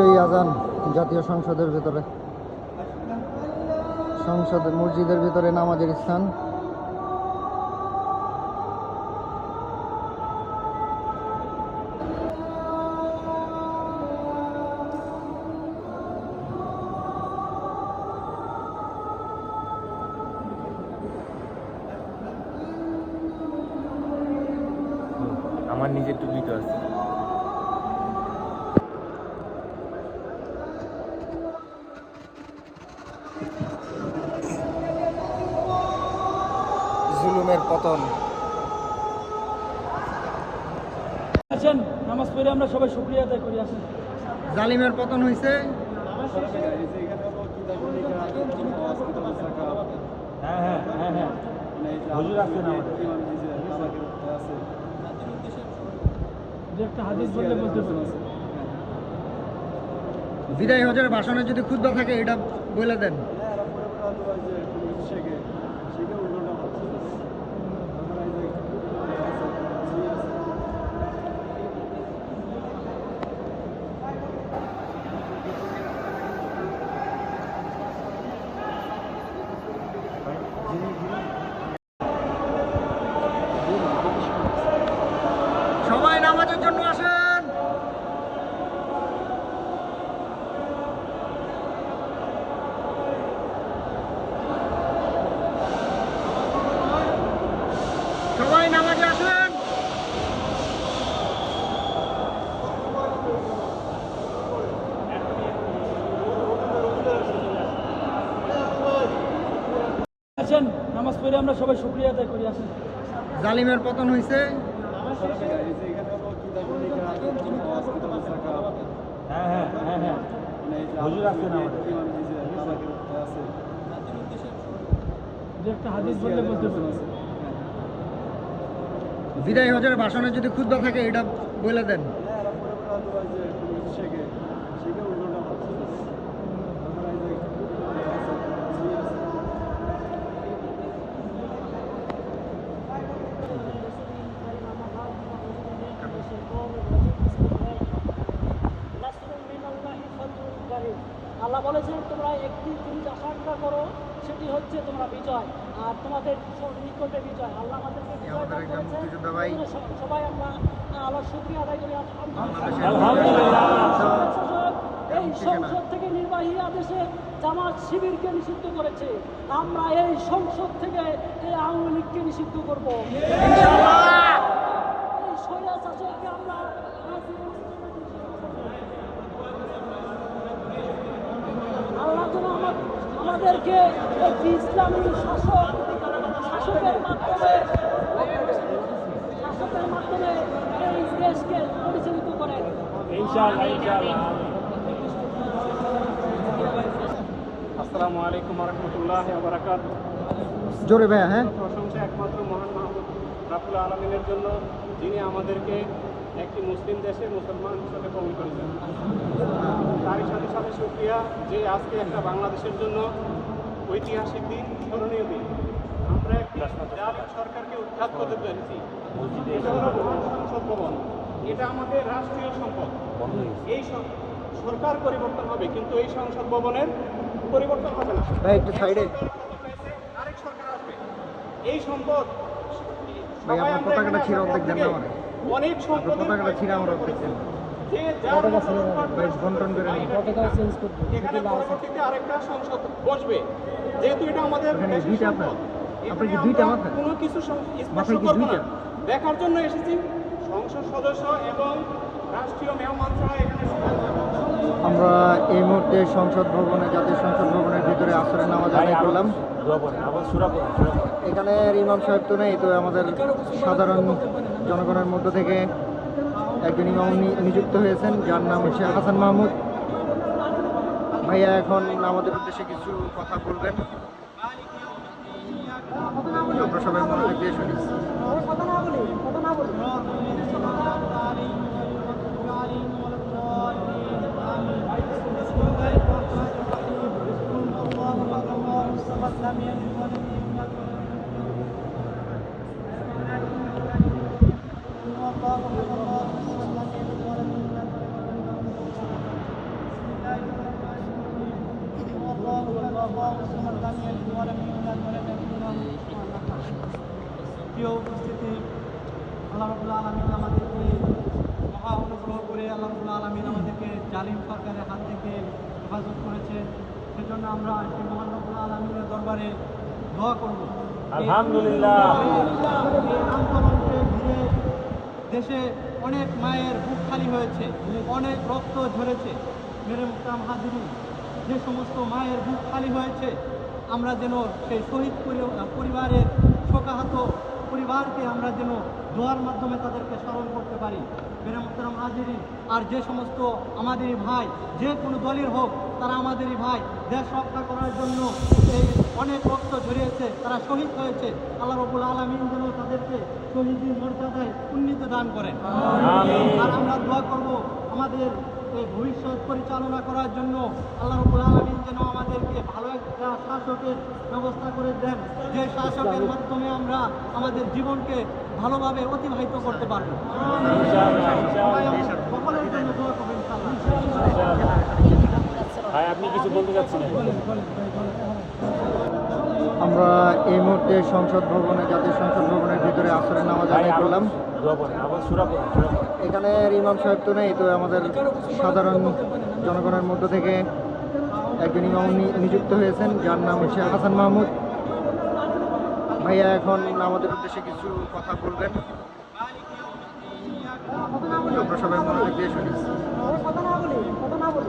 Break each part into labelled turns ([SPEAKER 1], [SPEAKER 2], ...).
[SPEAKER 1] বিজয়ী আজান জাতীয় সংসদের ভেতরে। সংসদ মসজিদের ভিতরে নামাজের স্থান।
[SPEAKER 2] আমার নিজের টুপি আছে।
[SPEAKER 1] পতন
[SPEAKER 3] নামাজ পড়ে আমরা সবাই শুক্রিয়া আদায় করি আসেন
[SPEAKER 1] জালিমের পতন হয়েছে
[SPEAKER 2] হ্যাঁ হ্যাঁ হ্যাঁ হ্যাঁ হুজুর আমাদের।
[SPEAKER 1] বিদায় হজের ভাষণে যদি ক্ষুদ্র থাকে এটা বলে দেন সবাই নামাজের জন্য আসেন সবাই নামাজে আসেন
[SPEAKER 3] আছেন নামাজ পড়ে আমরা সবাই শুক্রিয়া আদায় করি আসেন।
[SPEAKER 1] জালিমের পতন হয়েছে
[SPEAKER 2] হ্যাঁ হ্যাঁ হ্যাঁ হ্যাঁ। হুজুর আসছেন আমাদের।
[SPEAKER 3] একটা হাদিস বললে বলতে পারি।
[SPEAKER 1] বিদায় হজের ভাষণে যদি ক্ষুদ্র থাকে এটা বলে দেন।
[SPEAKER 4] আল্লাহ বলেছেন তোমরা একটি জিনিস আশঙ্কা করো সেটি হচ্ছে তোমরা বিজয়। আর তোমাদের নিকটে বিজয়। আল্লাহ আমাদেরকে সবাই আমরা আল্লাহ শুক্রিয়া আদায় করি। এই সংসদ থেকে নির্বাহী আদেশে জামাত শিবিরকে নিষিদ্ধ করেছে। আমরা এই সংসদ থেকে এই আওয়ামী লীগকে নিষিদ্ধ করব। এই আমরা আল্লাহ যেন আমা- আমাদেরকে একটি ইসলামী শাসক শাসকের মাধ্যমে শাসকের মাধ্যমে এই দেশকে পরিচালিত করেন
[SPEAKER 3] ইনশাআল্লাহ ইনশাআল্লাহ
[SPEAKER 5] আসসালামু আলাইকুম রহমতুল্লাহ
[SPEAKER 1] জোরে ভাইয়া হ্যাঁ।
[SPEAKER 5] প্রশংসা একমাত্র মহান রাফুল আলমিনের জন্য যিনি আমাদেরকে একটি মুসলিম দেশে মুসলমান হিসাবে কবুল করেছেন। তারই সাথে সাথে সুক্রিয়া যে আজকে একটা বাংলাদেশের জন্য ঐতিহাসিক দিন স্মরণীয় দিন। আমরা একটি জালিম সরকারকে উৎখাত করতে পেরেছি। এটা হলো মহান সংসদ ভবন এটা আমাদের রাষ্ট্রীয় সম্পদ। এই সব- সরকার পরিবর্তন হবে কিন্তু এই সংসদ ভবনের পরিবর্তন হবে না।
[SPEAKER 1] ভাই একটু সাইডে
[SPEAKER 5] আরেক সরকার আসবে। এই সম্পদ
[SPEAKER 1] ভাই, আপনার পতাকাটা
[SPEAKER 5] আসার
[SPEAKER 1] অর্ধেক দেন
[SPEAKER 5] থেকে অনেক
[SPEAKER 1] পতাকাটা ছিঁড়ে আমরা অর্ধেক দেন।
[SPEAKER 5] যেহেতু এটা আমাদের আমরা? কোনো কিছু। দেখার জন্য এসেছি সংসদ সদস্য এবং রাষ্ট্রীয় মেহমান ছাড়া এখানে
[SPEAKER 1] আমরা এই মুহূর্তে সংসদ ভবনে জাতীয় সংসদ ভবনের ভিতরে আসরের নামাজ আদায় করলাম।
[SPEAKER 2] আবার সুরা পড়েন সুরা পড়েন
[SPEAKER 1] এখানে ইমাম সাহেব তো নেই তো আমাদের সাধারণ জনগণের মধ্য থেকে একজন ইমাম নিযুক্ত হয়েছেন যার নাম হচ্ছে হাসান মাহমুদ ভাইয়া এখন আমাদের উদ্দেশ্যে কিছু কথা বলবেন আমরা সবাই মনোযোগ দিয়ে শুনি
[SPEAKER 3] প্রিয় উপস্থিতি আল্লাহ রবুল্লা আলমিন আমাদেরকে মহা অনুগ্রহ করে আল্লাহ রবুল্লা আলমিন আমাদেরকে জালিম সরকারের হাত থেকে হেফাজত করেছেন। সেজন্য আমরা সেই মহান রবুল্লা আলমিনের দরবারে দোয়া করব।
[SPEAKER 2] আলহামদুলিল্লাহ।
[SPEAKER 3] আন্দোলনকে ঘিরে দেশে অনেক মায়ের বুক খালি হয়েছে অনেক রক্ত ঝরেছে। মেরে মুক্তাম হাজিরি যে সমস্ত মায়ের বুক খালি হয়েছে আমরা যেন সেই শহীদ পরি- পরিবারের শোকাহত পরিবারকে আমরা যেন দোয়ার মাধ্যমে তাদেরকে স্মরণ করতে পারি। মেরে মুক্তাম হাজিরি আর যে সমস্ত আমাদেরই ভাই, যে কোনো দলের হোক, তারা আমাদেরই ভাই, দেশ রক্ষা করার জন্য এই অনেক রক্ত ঝরিয়েছে তারা শহীদ হয়েছে। আল্লাহ রবুল আলমিন যেন তাদেরকে শহীদ মর্যাদায় উন্নীত দান করেন। আর আমরা দোয়া করব আমাদের এই ভবিষ্যৎ পরিচালনা করার জন্য। আল্লাহ রবুল আলমিন যেন আমাদেরকে ভালো একটা শাসকের ব্যবস্থা করে দেন। যে শাসকের মাধ্যমে আমরা আমাদের জীবনকে ভালোভাবে অতিবাহিত করতে পারব। সকলের জন্য দোয়া করবেন
[SPEAKER 2] ভাই আপনি কিছু বলতে চাচ্ছিলেন
[SPEAKER 1] আমরা এই মুহূর্তে সংসদ ভবনে জাতীয় সংসদ ভবনের ভিতরে আসরের নামাজ আদায় করলাম। এখানে ইমাম সাহেব তো নেই তো আমাদের সাধারণ জনগণের মধ্য থেকে একজন ইমাম নিযুক্ত হয়েছেন যার নাম হচ্ছে হাসান মাহমুদ। ভাইয়া এখন আমাদের উদ্দেশ্যে কিছু কথা বলবেন। আমরা সবাই মনোযোগ দিয়ে শুনি
[SPEAKER 4] কথা না বলি কথা না বলি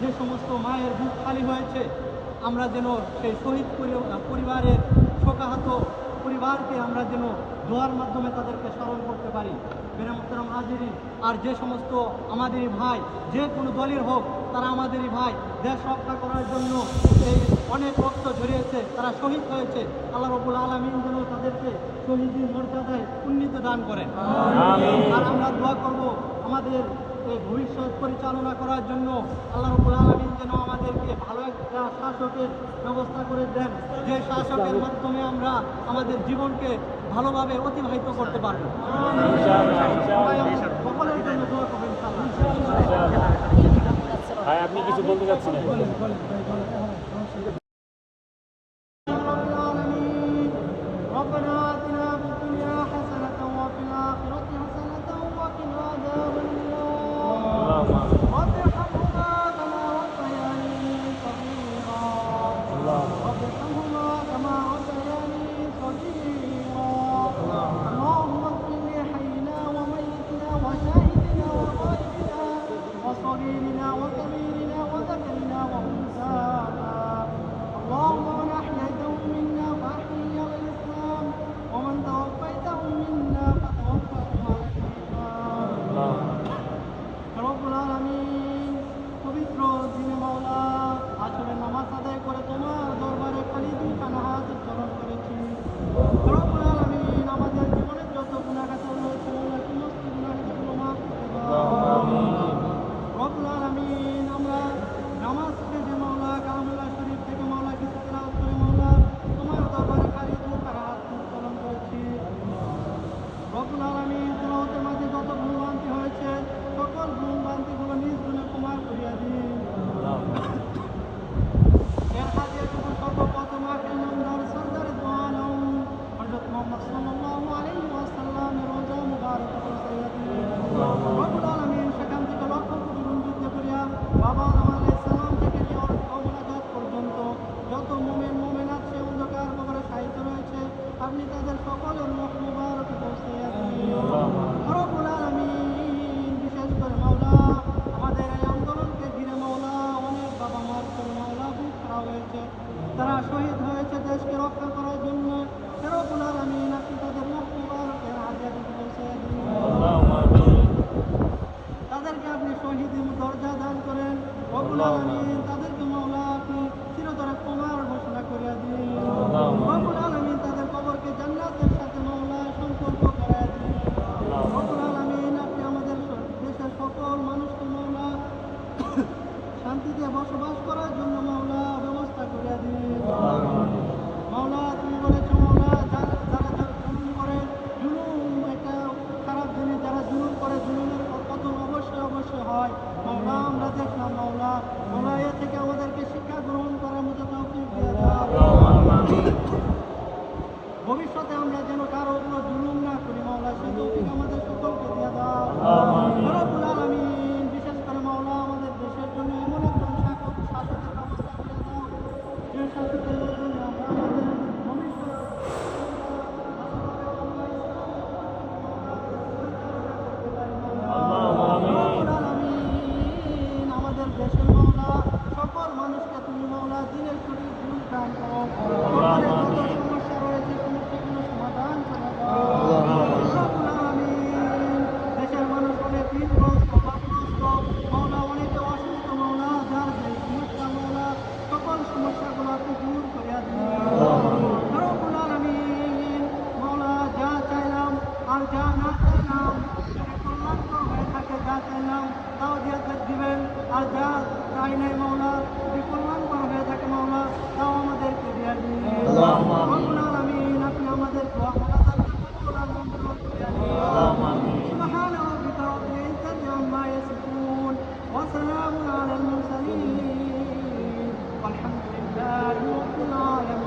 [SPEAKER 3] যে সমস্ত মায়ের বুক খালি হয়েছে আমরা যেন সেই শহীদ পরি- পরিবারের শোকাহত পরিবারকে আমরা যেন দোয়ার মাধ্যমে তাদেরকে স্মরণ করতে পারি। মেরে মুক্তারাম হাজিরি আর যে সমস্ত আমাদেরই ভাই যে কোনো দলের হোক তারা আমাদেরই ভাই দেশ রক্ষা করার জন্য এই অনেক রক্ত ঝরিয়েছে তারা শহীদ হয়েছে। আল্লাহ রবুল আলমিন যেন তাদেরকে শহীদ মর্যাদায় উন্নীত দান করেন। আর আমরা দোয়া করব আমাদের ভবিষ্যৎ পরিচালনা করার জন্য আল্লাহ রবুল আলমিন যেন আমাদেরকে ভালো একটা শাসকের ব্যবস্থা করে দেন। যে শাসকের মাধ্যমে আমরা আমাদের জীবনকে ভালোভাবে অতিবাহিত করতে পারব। সকলের জন্য দোয়া করবেন
[SPEAKER 2] ভাই আপনি কিছু বলতে চাচ্ছিলেন?
[SPEAKER 3] রব্বুল আলমী Allah. আর যা তাই নাই মাওলা বিকল্যাণ করা হয়ে থাকে মাওলা তাও আমাদের ফিরিয়ার আমিন আপনি আমাদের سبحان ربك رب العزة عما يصفون وسلام على المرسلين والحمد لله رب العالمين